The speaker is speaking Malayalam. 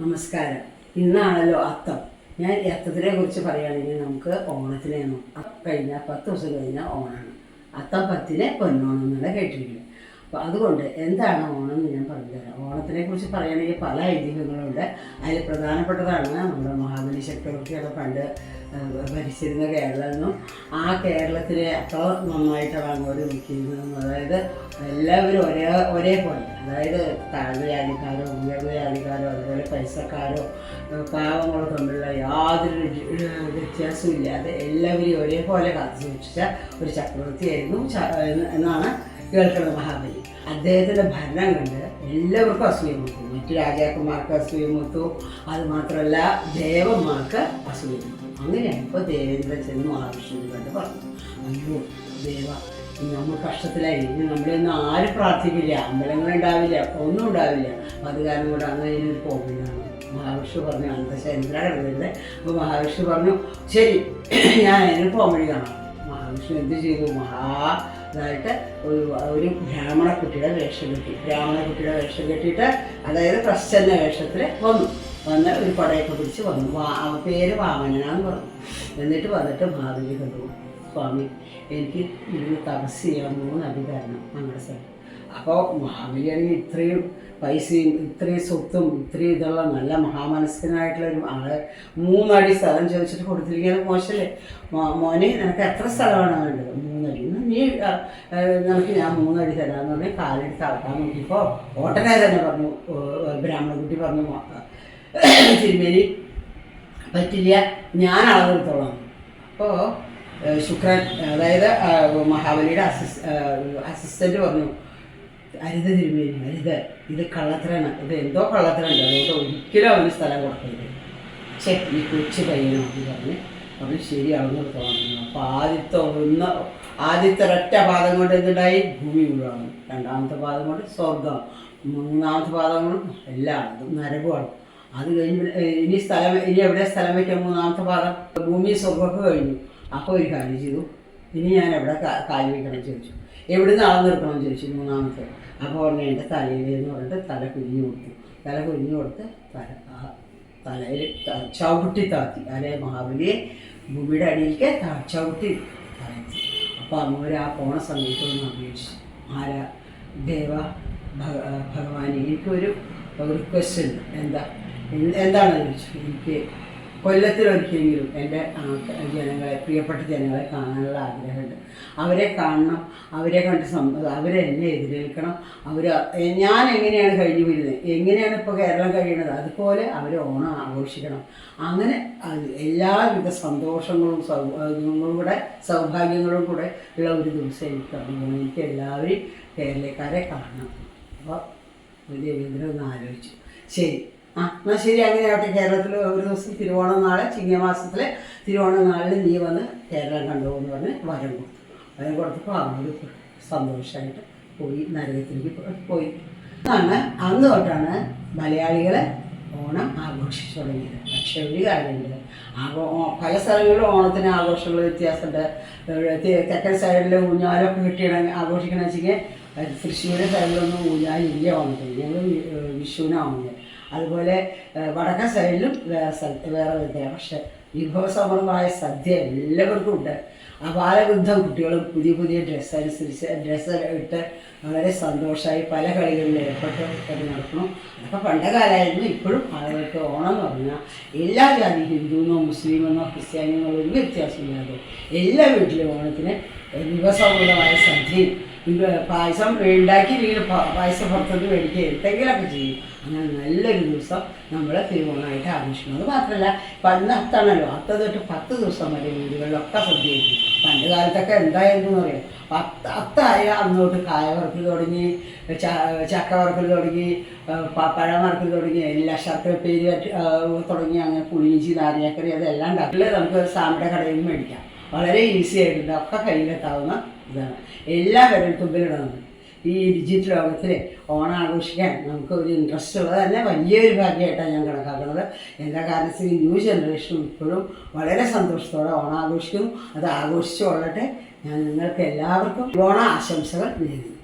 നമസ്കാരം. ഇന്നാണല്ലോ അത്തം. ഞാൻ അത്തത്തിനെ കുറിച്ച് പറയുകയാണെങ്കിൽ നമുക്ക് ഓണത്തിനെയാണ് കഴിഞ്ഞാൽ പത്ത് ദിവസം കഴിഞ്ഞാൽ ഓണാണ്. അത്തം പത്തിന് പൊന്നോണം എന്നുള്ള കേട്ടിരിക്കുന്നത്. അപ്പോൾ അതുകൊണ്ട് എന്താണ് ഓണം എന്ന് ഞാൻ പറഞ്ഞുതരാം. ഓണത്തിനെ കുറിച്ച് പറയുകയാണെങ്കിൽ പല ഐതിഹ്യങ്ങളുണ്ട്. അതിൽ പ്രധാനപ്പെട്ടതാണ് നമ്മുടെ മഹാബലി ചക്രവർത്തിയുടെ പണ്ട് ഭരിച്ചിരുന്ന കേരളം എന്നും ആ കേരളത്തിലെ അത്ര നന്നായിട്ടാണ് അവർ നിൽക്കുന്നതെന്നും അതായത് എല്ലാവരും ഒരേ ഒരേ ഒരേപോലെ. അതായത് താഴ്ന്ന ജാതിക്കാരോ ഉയർന്ന ജാതിക്കാരോ അതുപോലെ പൈസക്കാരോ പാവങ്ങളോ തമ്മിലുള്ള യാതൊരു വ്യത്യാസവും ഇല്ലാതെ എല്ലാവരെയും ഒരേപോലെ കാത്തു സൂക്ഷിച്ച ഒരു ചക്രവർത്തിയായിരുന്നു എന്നാണ് കേൾക്കുന്നത് മഹാബലി. അദ്ദേഹത്തിന്റെ ഭരണം കണ്ട് എല്ലാവർക്കും അസൂയ മുത്തു. മറ്റു രാജാക്കന്മാർക്ക് അസൂയ മുത്തു. അതുമാത്രമല്ല ദേവന്മാർക്ക് അസൂയ മുത്തു. അങ്ങനെയാണ് ഇപ്പോൾ ദേവേന്ദ്രൻ ചെന്നു ആവശ്യം കണ്ട് പറഞ്ഞു അയ്യോ ദേവ നമ്മൾ കഷ്ടത്തിലായി. ഇനി നമ്മളൊന്നും ആരും പ്രാർത്ഥിക്കില്ല. അമ്പലങ്ങളുണ്ടാവില്ല ഒന്നും ഉണ്ടാവില്ല. അത് കാരണം കൂടെ അങ്ങനെ ഒരു പോകുന്നതാണ് മഹാവിഷ്ണു പറഞ്ഞു അന്തശേന്ദ്ര കിടന്നിരുന്നത് അപ്പോൾ മഹാവിഷ്ണു പറഞ്ഞു ശരി ഞാൻ അതിന് പോകണി കാണാം. മഹാവിഷ്ണു എന്ത് ചെയ്തു മഹാ ഇതായിട്ട് ഒരു ഒരു ബ്രാഹ്മണ കുട്ടിയുടെ വേഷം കെട്ടി ബ്രാഹ്മണ കുട്ടിയുടെ വേഷം കെട്ടിയിട്ട് അതായത് പ്രശ്ന വേഷത്തിൽ വന്നു. വന്ന് ഒരു പടയൊക്കെ പിടിച്ച് വന്നു. വാ പേര് വാമനാന്ന് പറഞ്ഞു. എന്നിട്ട് വന്നിട്ട് മാധവി കണ്ടു. സ്വാമി എനിക്ക് ഇരുന്ന് തപസ് ചെയ്യാൻ മൂന്ന് അധികാരണം. ഞങ്ങളുടെ സ്ഥലം അപ്പോൾ മഹാബലിയാണെങ്കിൽ ഇത്രയും പൈസയും ഇത്രയും സ്വത്തും ഇത്രയും ഇതുള്ള നല്ല മഹാമനസ്കനായിട്ടുള്ള ഒരു ആൾ മൂന്നടി സ്ഥലം ചോദിച്ചിട്ട് കൊടുത്തിരിക്കുന്നത് മോശമല്ലേ മോനെ നിനക്ക് എത്ര സ്ഥലമാണ് വേണ്ടത്? മൂന്നടി. നീ നിനക്ക് ഞാൻ മൂന്നടി തരാമെന്ന് പറഞ്ഞാൽ കാലെടുത്ത് അളക്കാൻ നോക്കിയപ്പോൾ ഓട്ടനെ തന്നെ പറഞ്ഞു ബ്രാഹ്മണക്കുട്ടി പറഞ്ഞു "മോ- തിരുമേനി പറ്റില്ല ഞാൻ അളവെടുത്തോളാം. അപ്പോൾ ശുക്രൻ അതായത് മഹാബലിയുടെ അസിസ് അസിസ്റ്റന്റ് പറഞ്ഞു അരുത് തിരുമേനി അരുത്. ഇത് കള്ളത്തരാണ്. ഇത് എന്തോ കള്ളത്തരുണ്ട് അതുകൊണ്ട് ഒരിക്കലും അവന് സ്ഥലം കൊടുക്കരുത്. ചെ ഈ കൊച്ചു പയ്യനോ എന്ന് പറഞ്ഞ് അവന് ശരി തോന്നുന്നു അപ്പോൾ ആദ്യത്തെ ഒന്ന് ആദ്യത്തെ ഒരൊറ്റ പാദം കൊണ്ട് എന്തുണ്ടായി? ഭൂമി മുഴുവാണ് രണ്ടാമത്തെ പാദം കൊണ്ട് സ്വർഗം. മൂന്നാമത്തെ പാദം കൊണ്ട് എല്ലാം. നരകുമാണ്. അത് കഴിഞ്ഞ് ഇനി സ്ഥലം ഇനി എവിടെ സ്ഥലം വയ്ക്കാം മൂന്നാമത്തെ പാദം? ഭൂമി സ്വർഗമൊക്കെ കഴിഞ്ഞു. അപ്പോൾ ഒരു കാര്യം ചെയ്തു. ഇനി ഞാൻ എവിടെ കാൽ വയ്ക്കണം ചോദിച്ചു. എവിടെ അളന്നെടുക്കണം എന്ന് ചോദിച്ചു മൂന്നാമത്തെ. അപ്പോൾ പറഞ്ഞു എന്റെ തലയിൽ എന്ന് പറഞ്ഞിട്ട് തല കുഞ്ഞു കൊടുത്തു. തല കുഞ്ഞു കൊടുത്ത് തല തലയിൽ ചവിട്ടി താത്തി അല്ലെ മഹാബലിയെ ഭൂമിയുടെ അടിയിലേക്ക് ചവിട്ടി താഴ്ത്തി. അപ്പോൾ അങ്ങോട്ട് ആ പോണ സമയത്ത് ഒന്ന് അപേക്ഷിച്ചു. ആരാ? ദേവ ഭഗവാൻ. എനിക്കൊരു റിക്വസ്റ്റ് ഉണ്ട്. എന്താ? എന്താണ് എന്താണെന്ന് ചോദിച്ചു എനിക്ക് കൊല്ലത്തിലൊരിക്കലെങ്കിലും എന്റെ ജനങ്ങളെ പ്രിയപ്പെട്ട ജനങ്ങളെ കാണാനുള്ള ആഗ്രഹമുണ്ട്. അവരെ കാണണം അവരെ കണ്ട് സം അവരെ എന്നെ എതിരേൽക്കണം. അവർ ഞാൻ എങ്ങനെയാണ് കഴിഞ്ഞു വരുന്നത് എങ്ങനെയാണ് ഇപ്പോൾ കേരളം കഴിയുന്നത് അതുപോലെ അവരെ ഓണം ആഘോഷിക്കണം. അങ്ങനെ എല്ലാവിധ സന്തോഷങ്ങളും സൗഭാഗ്യങ്ങളും കൂടെ സൗഭാഗ്യങ്ങളും കൂടെ ഉള്ള ഒരു ദിവസം എനിക്ക് അറിയണം എനിക്ക് എല്ലാവരും കേരളക്കാരെ കാണണം. അപ്പോൾ ഒന്ന് ആലോചിച്ചു. ശരി. ആ എന്നാൽ ശരി അങ്ങനെ ആവട്ടെ കേരളത്തിൽ ഒരു ദിവസം തിരുവോണം നാളെ ചിങ്ങമാസത്തിലെ തിരുവോണം നാളിൽ നീ വന്ന് കേരളം കണ്ടു എന്ന് പറഞ്ഞ് വരം കൊടുത്തു. വരം കൊടുത്തപ്പോൾ അവർ സന്തോഷമായിട്ട് പോയി നരകത്തിലേക്ക് പോയി. അതാണ് അന്ന് തൊട്ടാണ് മലയാളികളെ ഓണം ആഘോഷിച്ചു തുടങ്ങിയത്. പക്ഷേ ഒരു കാര്യമുണ്ട്. ആഘോ പല സ്ഥലങ്ങളിലും ഓണത്തിന് ആഘോഷങ്ങൾ വ്യത്യാസമുണ്ട്. തെക്കൻ സൈഡിൽ ഊഞ്ഞാലൊക്കെ കിട്ടിയാണ് ആഘോഷിക്കണമെന്ന് വെച്ചെങ്കിൽ തൃശ്ശൂർ സൈഡിലൊന്നും ഊഞ്ഞാലില്ല ഓണത്തിന്. ഞങ്ങൾ വിഷുവിനാവുന്നത് അതുപോലെ വടക്ക സൈഡിലും വേറെ സ്ഥലത്ത് വേറെ വിദ്യയാണ് പക്ഷെ വിഭവസമൃദ്ധമായ സദ്യ എല്ലാവർക്കും ഉണ്ട്. അപാലവൃദ്ധ കുട്ടികളും പുതിയ പുതിയ ഡ്രസ്സ് അനുസരിച്ച് ഡ്രസ്സ് ഇട്ട് വളരെ സന്തോഷമായി പല കളികളിൽ ഏർപ്പെട്ട് അത് നടക്കണം അപ്പോൾ പണ്ട കാലമായിരുന്നു ഇപ്പോഴും ആളുകൾക്ക് ഓണം എന്ന് പറഞ്ഞാൽ എല്ലാ ജാതി ഹിന്ദുവെന്നോ മുസ്ലിമെന്നോ ക്രിസ്ത്യാനിന്നോ ഒരു വ്യത്യാസമില്ലാതെ എല്ലാ വീട്ടിലും ഓണത്തിന് വിഭവസമൃദ്ധമായ സദ്യയും ഇത് പായസം ഉണ്ടാക്കിയില്ലെങ്കിൽ വീട് പായസം പുറത്തുനിന്ന് മേടിക്കുക എന്തെങ്കിലുമൊക്കെ ചെയ്യും. അങ്ങനെ നല്ലൊരു ദിവസം നമ്മൾ തിരുവോണമായിട്ട് ആഘോഷിക്കുന്നത് മാത്രമല്ല പണ്ട് അത്താണല്ലോ അത്ത തൊട്ട് പത്ത് ദിവസം വരെ വീടുകളിലൊക്കെ സദ്യയായിരിക്കും പണ്ട് കാലത്തൊക്കെ എന്തായിരുന്നു പറയാം പത്ത് അത്തായ അന്നോട്ട് കായ വറുക്കൽ തുടങ്ങി ചക്ക വറുക്കൽ തുടങ്ങി പഴം വറുക്കൽ തുടങ്ങി എല്ലാ ശർക്കര പേര് തുടങ്ങി അങ്ങനെ പുളിയിഞ്ചി നാരങ്ങക്കറി അതെല്ലാം ഉണ്ടാക്കില്ല നമുക്ക് സാമ്പിടെ കടയിൽ നിന്ന് മേടിക്കാം. വളരെ ഈസി ആയിട്ടുണ്ട് ഒക്കെ കയ്യിലെത്താവുന്ന ഇതാണ്. എല്ലാവരും വിരൽത്തുമ്പിലിടുന്നത് ഈ ഡിജിറ്റൽ ലോകത്തിൽ ഓണം ആഘോഷിക്കാൻ നമുക്ക് ഒരു ഇൻട്രസ്റ്റ് ഉള്ളത് തന്നെ വലിയൊരു ഭാഗ്യമായിട്ടാണ് ഞാൻ കണക്കാക്കുന്നത്. എന്താ കാരണം ന്യൂ ജനറേഷൻ ഇപ്പോഴും വളരെ സന്തോഷത്തോടെ ഓണം ആഘോഷിക്കുന്നു അത് ആഘോഷിച്ചു കൊള്ളട്ടെ ഞാൻ നിങ്ങൾക്ക് എല്ലാവർക്കും ഓണ ആശംസകൾ നേരുന്നു.